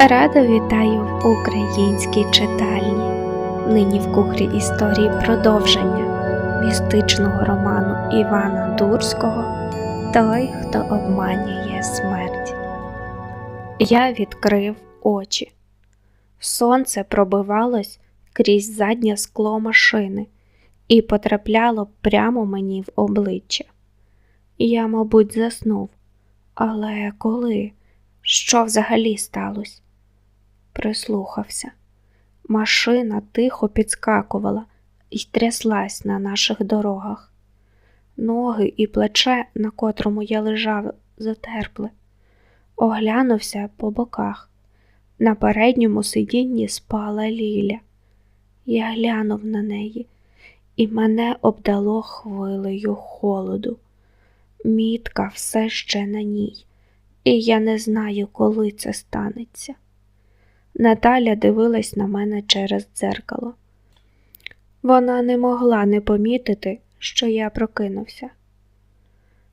Радо вітаю в українській читальні. Нині в кухрі історії продовження містичного роману Івана Дурського Той, хто обманює смерть. Я відкрив очі. Сонце пробивалось крізь заднє скло машини і потрапляло прямо мені в обличчя. Я, мабуть, заснув. Але коли? Що взагалі сталося? Прислухався. Машина тихо підскакувала і тряслась на наших дорогах. Ноги і плече, на котрому я лежав, затерпли. Оглянувся по боках. На передньому сидінні спала Ліля. Я глянув на неї, і мене обдало хвилею холоду. Мітка все ще на ній, і я не знаю, коли це станеться. Наталя дивилась на мене через дзеркало. Вона не могла не помітити, що я прокинувся.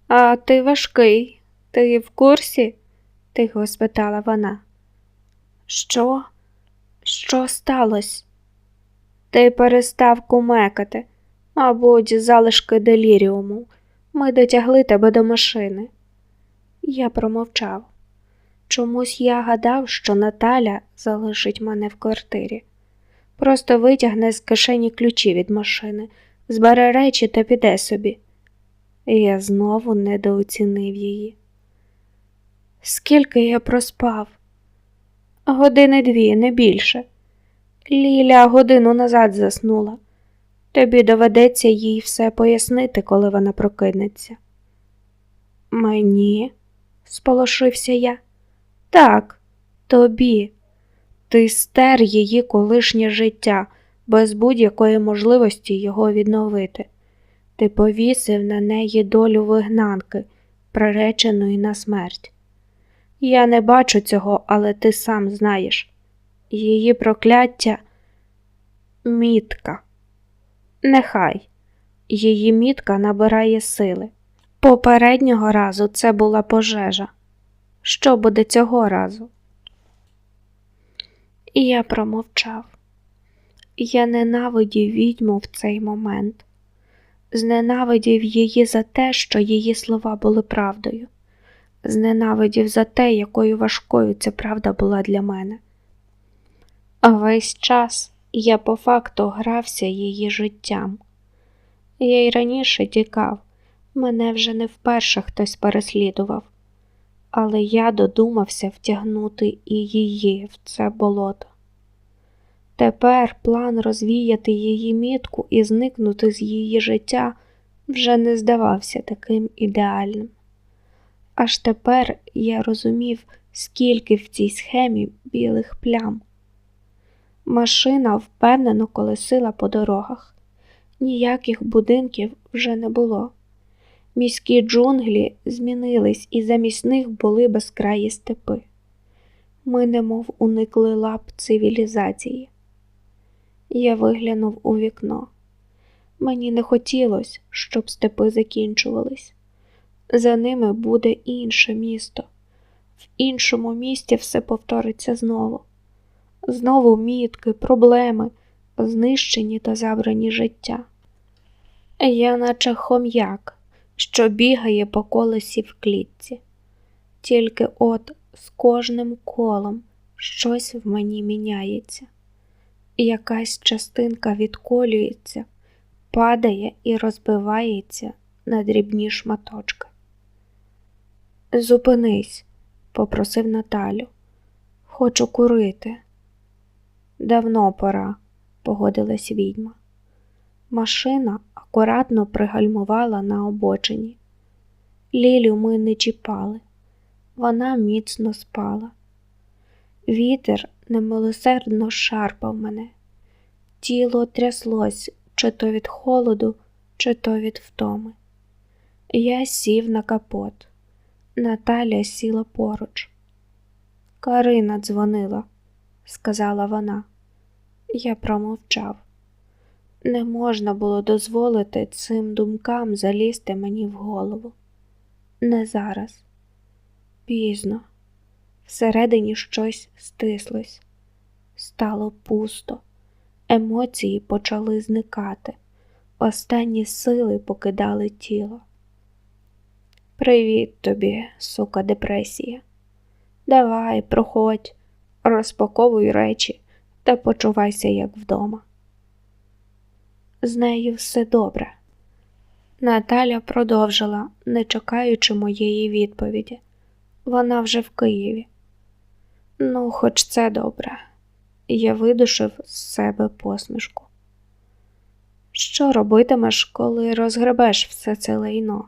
А ти важкий, ти в курсі? тихо спитала вона. Що? Що сталося? Ти перестав кумекати, мабуть, залишки деліріуму. Ми дотягли тебе до машини. Я промовчав. Чомусь я гадав, що Наталя залишить мене в квартирі. Просто витягне з кишені ключі від машини, збере речі та піде собі. І я знову недооцінив її. Скільки я проспав? Години дві, не більше. Ліля годину назад заснула. Тобі доведеться їй все пояснити, коли вона прокинеться. Мені, сполошився я. Так, тобі. Ти стер її колишнє життя без будь-якої можливості його відновити. Ти повісив на неї долю вигнанки, приреченої на смерть. Я не бачу цього, але ти сам знаєш. Її прокляття мітка. Нехай її мітка набирає сили. Попереднього разу це була пожежа. Що буде цього разу? І я промовчав. Я ненавидів відьму в цей момент, зненавидів її за те, що її слова були правдою, зненавидів за те, якою важкою ця правда була для мене. А весь час я по факту грався її життям. Я й раніше тікав, мене вже не вперше хтось переслідував, але я додумався втягнути і її в це болото. Тепер план розвіяти її мітку і зникнути з її життя вже не здавався таким ідеальним. Аж тепер я розумів, скільки в цій схемі білих плям. Машина впевнено колесила по дорогах. Ніяких будинків вже не було. Міські джунглі змінились, і замість них були безкраї степи. Ми немов уникли лап цивілізації. Я виглянув у вікно. Мені не хотілося, щоб степи закінчувались. За ними буде інше місто. В іншому місті все повториться знову. Знову мітки, проблеми, знищені та забрані життя. Я, наче хом'як, що бігає по колесі в клітці. Тільки от з кожним колом щось в мені міняється, якась частинка відколюється, падає і розбивається на дрібні шматочки. Зупинись, попросив Наталю. Хочу курити. Давно пора, погодилась відьма. Машина акуратно пригальмувала на обочині. Лілю ми не чіпали, вона міцно спала. Вітер немилосердно шарпав мене, тіло тряслось чи то від холоду, чи то від втоми. Я сів на капот. Наталя сіла поруч. Карина дзвонила, сказала вона. Я промовчав. Не можна було дозволити цим думкам залізти мені в голову. Не зараз. Пізно. Всередині щось стислось, стало пусто, емоції почали зникати, останні сили покидали тіло. Привіт тобі, сука, депресія. Давай, проходь, розпаковуй речі та почувайся, як вдома. З нею все добре. Наталя продовжила, не чекаючи моєї відповіді. Вона вже в Києві. Ну, хоч це добре. Я видушив з себе посмішку. Що робитимеш, коли розгребеш все це лайно?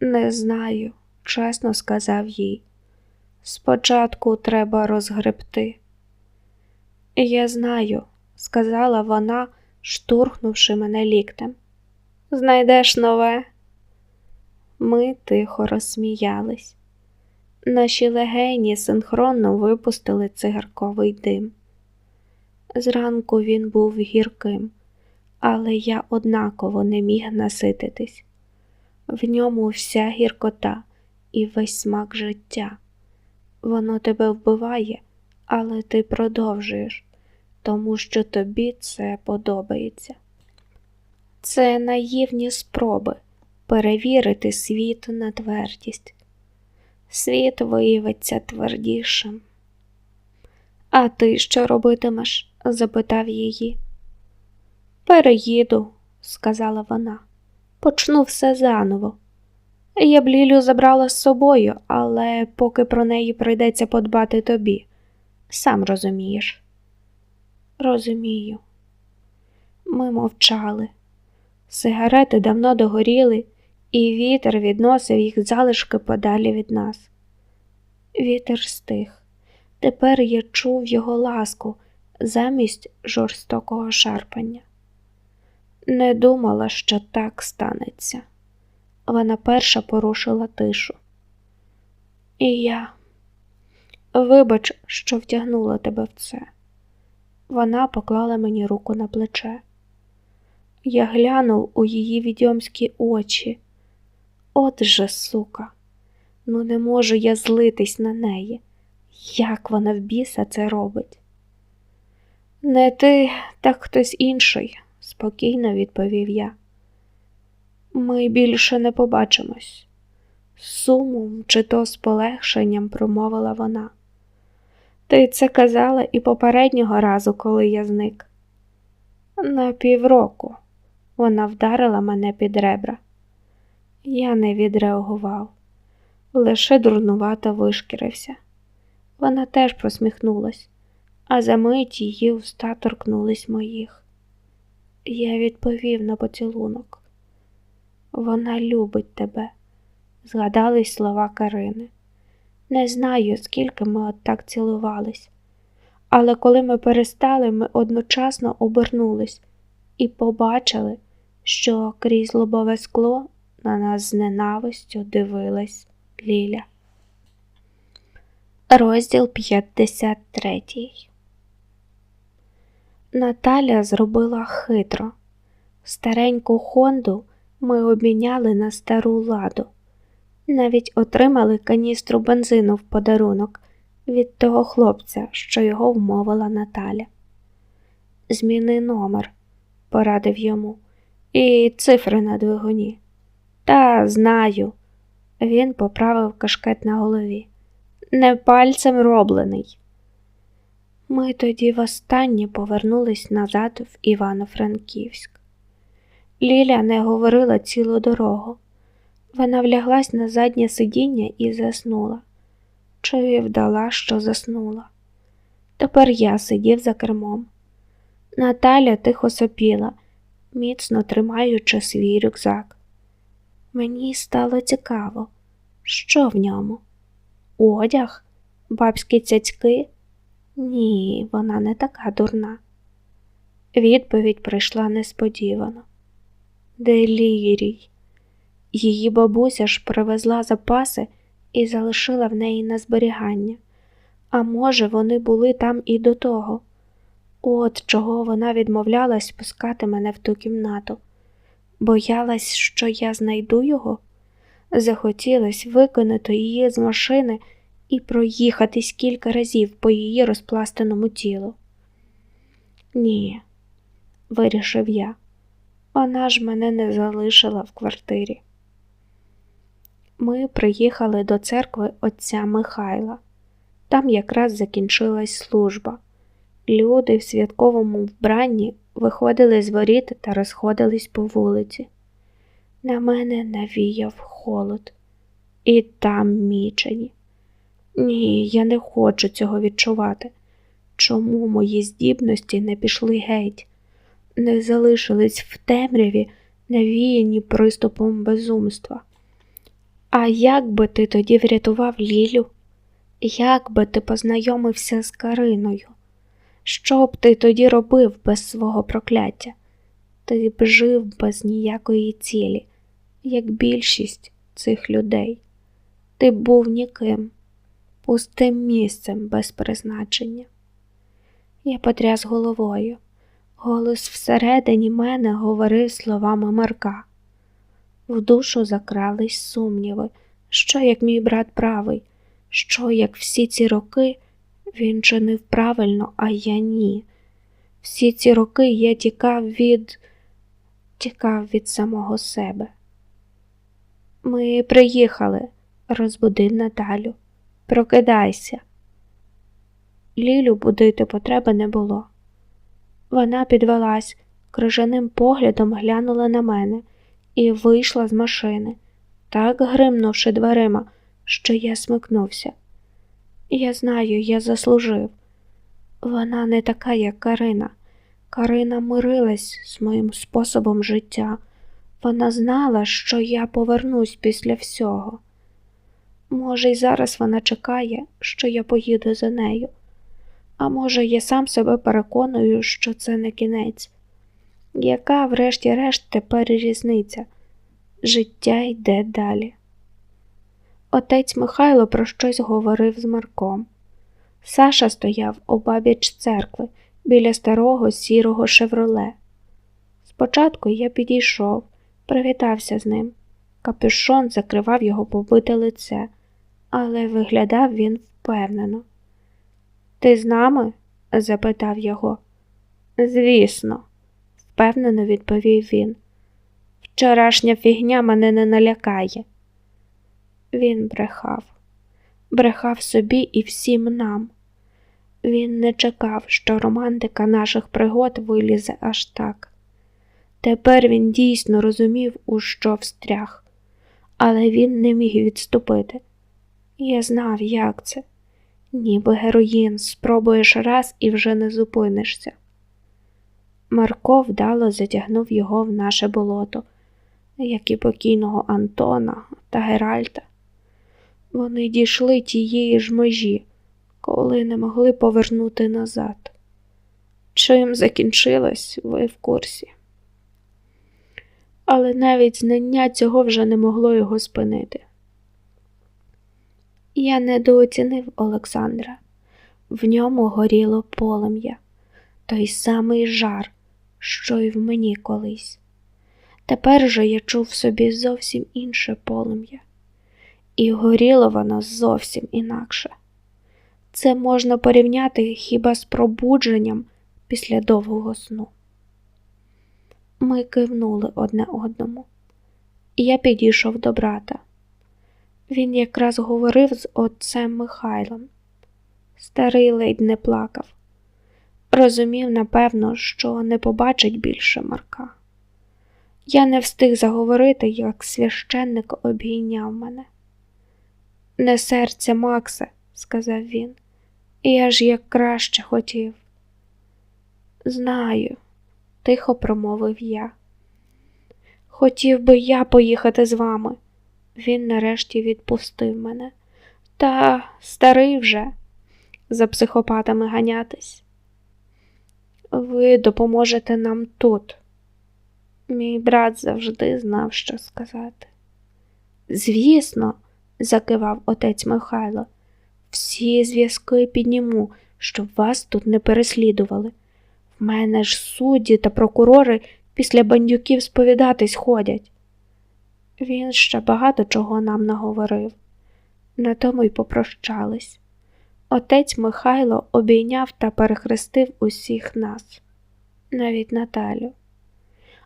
Не знаю, чесно сказав їй. Спочатку треба розгребти. Я знаю, сказала вона, штурхнувши мене ліктем. Знайдеш нове. Ми тихо розсміялись. Наші легені синхронно випустили цигарковий дим. Зранку він був гірким, але я однаково не міг насититись. В ньому вся гіркота і весь смак життя. Воно тебе вбиває, але ти продовжуєш, тому що тобі це подобається. Це наївні спроби перевірити світ на твердість. Світ виявиться твердішим. А ти що робитимеш? запитав її. Переїду, сказала вона, почну все заново. Я б Лілю забрала з собою, але поки про неї прийдеться подбати тобі. Сам розумієш. Розумію. Ми мовчали. Сигарети давно догоріли, і вітер відносив їх залишки подалі від нас. Вітер стих. Тепер я чув його ласку замість жорстокого шарпання. Не думала, що так станеться. Вона перша порушила тишу. І я, вибач, що втягнула тебе в це. Вона поклала мені руку на плече. Я глянув у її відьомські очі. От же, сука, ну не можу я злитись на неї. Як вона в біса це робить? Не ти, так хтось інший, спокійно відповів я. Ми більше не побачимось. Сумом чи то з полегшенням промовила вона. Ти це казала і попереднього разу, коли я зник. На півроку вона вдарила мене під ребра. Я не відреагував, лише дурнувато вишкірився. Вона теж посміхнулась, а за мить її уста торкнулись моїх. Я відповів на поцілунок. Вона любить тебе, згадались слова Карини. Не знаю, скільки ми отак цілувались, але коли ми перестали, ми одночасно обернулись і побачили, що крізь лобове скло на нас з ненавистю дивилась Ліля. Розділ 53 Наталя зробила хитро. Стареньку Хонду ми обміняли на стару ладу. Навіть отримали каністру бензину в подарунок від того хлопця, що його вмовила Наталя. Зміни номер, порадив йому, і цифри на двигуні. Та знаю. Він поправив кашкет на голові. Не пальцем роблений. Ми тоді востаннє повернулись назад в Івано-Франківськ. Ліля не говорила цілу дорогу. Вона вляглась на заднє сидіння і заснула. Чи вдала, що заснула. Тепер я сидів за кермом. Наталя тихо сопіла, міцно тримаючи свій рюкзак. Мені стало цікаво, що в ньому? Одяг? Бабські цяцьки? Ні, вона не така дурна. Відповідь прийшла несподівано. Делірій. Її бабуся ж привезла запаси і залишила в неї на зберігання. А може, вони були там і до того. От чого вона відмовлялась пускати мене в ту кімнату. Боялась, що я знайду його? Захотілось викинути її з машини і проїхатись кілька разів по її розпластаному тілу. Ні, вирішив я, вона ж мене не залишила в квартирі. Ми приїхали до церкви отця Михайла. Там якраз закінчилась служба. Люди в святковому вбранні виходили з воріт та розходились по вулиці. На мене навіяв холод, і там мічені. Ні, я не хочу цього відчувати. Чому мої здібності не пішли геть, не залишились в темряві, навіяні приступом безумства? А як би ти тоді врятував Лілю? Як би ти познайомився з Кариною? Що б ти тоді робив без свого прокляття? Ти б жив без ніякої цілі, як більшість цих людей. Ти б був ніким, пустим місцем без призначення. Я потряс головою. Голос всередині мене говорив словами Марка. В душу закрались сумніви, що як мій брат правий, що як всі ці роки він чинив правильно, а я ні. Всі ці роки я тікав від тікав від самого себе. Ми приїхали, розбудив Наталю. Прокидайся. Лілю будити потреби не було. Вона підвелась, крижаним поглядом глянула на мене і вийшла з машини, так гримнувши дверима, що я смикнувся. Я знаю, я заслужив. Вона не така, як Карина. Карина мирилась з моїм способом життя. Вона знала, що я повернусь після всього. Може, й зараз вона чекає, що я поїду за нею. А може, я сам себе переконую, що це не кінець. Яка, врешті-решт, тепер різниця? Життя йде далі. Отець Михайло про щось говорив з Марком. Саша стояв обабіч церкви біля старого сірого шевроле. Спочатку я підійшов, привітався з ним. Капюшон закривав його побите лице, але виглядав він впевнено. Ти з нами? запитав його. Звісно, впевнено відповів він. Вчорашня фігня мене не налякає. Він брехав, брехав собі і всім нам. Він не чекав, що романтика наших пригод вилізе аж так. Тепер він дійсно розумів, у що встряг, але він не міг відступити. Я знав, як це, ніби героїн, спробуєш раз і вже не зупинишся. Марко вдало затягнув його в наше болото, як і покійного Антона та Геральта. Вони дійшли тієї ж межі, коли не могли повернути назад. Чим закінчилось, ви в курсі. Але навіть знання цього вже не могло його спинити. Я недооцінив Олександра, в ньому горіло полум'я, той самий жар, що й в мені колись. Тепер же я чув в собі зовсім інше полум'я і горіло воно зовсім інакше. Це можна порівняти хіба з пробудженням після довгого сну. Ми кивнули одне одному, я підійшов до брата. Він якраз говорив з отцем Михайлом. Старий ледь не плакав. Розумів, напевно, що не побачить більше Марка. Я не встиг заговорити, як священник обійняв мене. Не серце Макса, сказав він, я ж як краще хотів. Знаю, тихо промовив я. Хотів би я поїхати з вами. Він нарешті відпустив мене. Та старий вже за психопатами ганятись. Ви допоможете нам тут. Мій брат завжди знав, що сказати. Звісно закивав отець Михайло. Всі зв'язки підніму, щоб вас тут не переслідували. В мене ж судді та прокурори після бандюків сповідатись ходять. Він ще багато чого нам наговорив. На тому й попрощались. Отець Михайло обійняв та перехрестив усіх нас, навіть Наталю,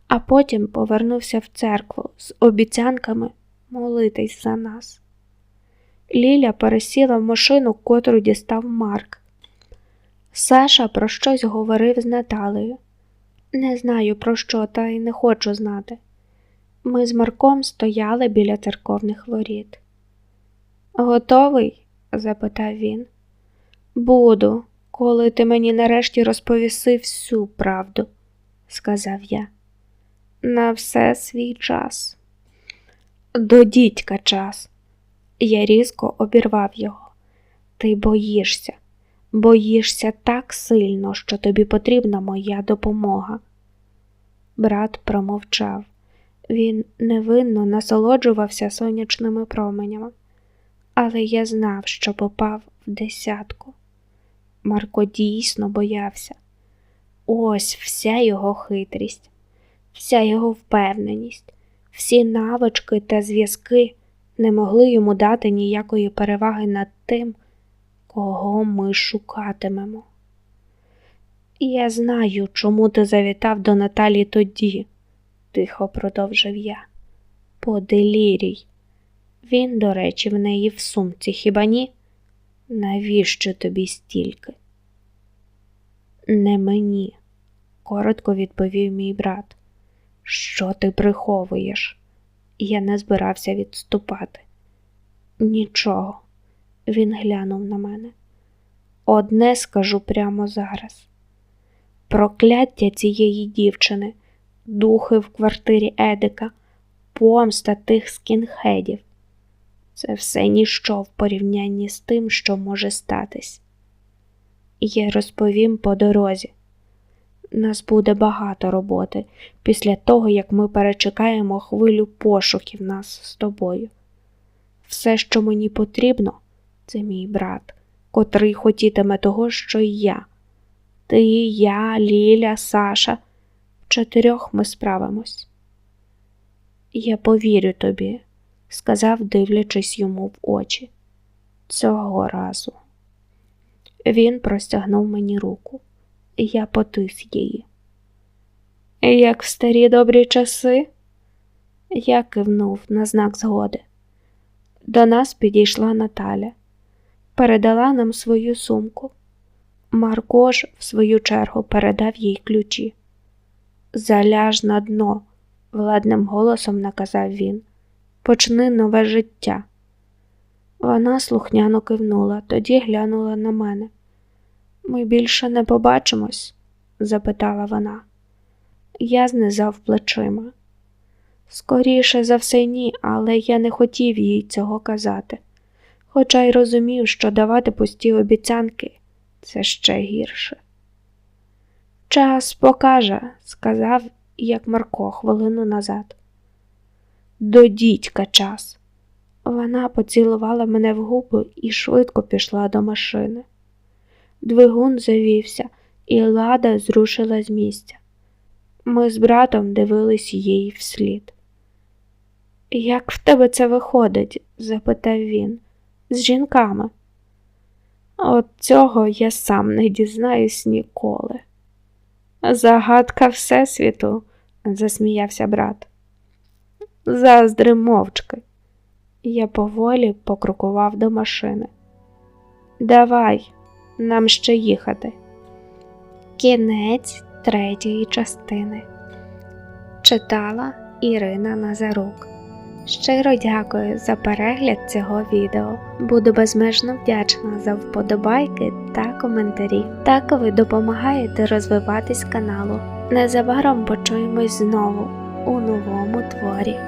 а потім повернувся в церкву з обіцянками молитись за нас. Ліля пересіла в машину, котру дістав Марк. Саша про щось говорив з Наталею. Не знаю про що, та й не хочу знати. Ми з Марком стояли біля церковних воріт. Готовий? запитав він. Буду, коли ти мені нарешті розповіси всю правду, сказав я. На все свій час. До дідька час. Я різко обірвав його. Ти боїшся, боїшся так сильно, що тобі потрібна моя допомога. Брат промовчав. Він невинно насолоджувався сонячними променями, але я знав, що попав в десятку. Марко дійсно боявся. Ось вся його хитрість, вся його впевненість, всі навички та зв'язки не могли йому дати ніякої переваги над тим, кого ми шукатимемо. Я знаю, чому ти завітав до Наталі тоді, тихо продовжив я. По делірій. Він, до речі, в неї в сумці, хіба ні? Навіщо тобі стільки? Не мені, коротко відповів мій брат. Що ти приховуєш? Я не збирався відступати. Нічого, він глянув на мене. Одне скажу прямо зараз. Прокляття цієї дівчини, духи в квартирі Едика, помста тих скінхедів. Це все ніщо в порівнянні з тим, що може статись. Я розповім по дорозі. Нас буде багато роботи після того, як ми перечекаємо хвилю пошуків нас з тобою. Все, що мені потрібно, це мій брат, котрий хотітиме того, що й я. Ти, я, Ліля, Саша. В чотирьох ми справимось. Я повірю тобі, сказав, дивлячись йому в очі. Цього разу. Він простягнув мені руку, я потис її. Як в старі добрі часи, я кивнув на знак згоди. До нас підійшла Наталя, передала нам свою сумку. Марко ж, в свою чергу, передав їй ключі. Заляж на дно, владним голосом наказав він. Почни нове життя. Вона слухняно кивнула, тоді глянула на мене. Ми більше не побачимось? запитала вона. Я знизав плечима. Скоріше за все, ні, але я не хотів їй цього казати, хоча й розумів, що давати пусті обіцянки це ще гірше. Час покаже, сказав, як Марко хвилину назад. До дідька час. Вона поцілувала мене в губи і швидко пішла до машини. Двигун завівся, і лада зрушила з місця. Ми з братом дивились їй вслід. Як в тебе це виходить? запитав він. З жінками. От цього я сам не дізнаюсь ніколи. Загадка Всесвіту, засміявся брат. Заздри мовчки. Я поволі покрокував до машини. Давай, нам ще їхати. Кінець третьої частини. Читала Ірина Назарук. Щиро дякую за перегляд цього відео. Буду безмежно вдячна за вподобайки та коментарі. Так ви допомагаєте розвиватись каналу. Незабаром почуємось знову у новому творі.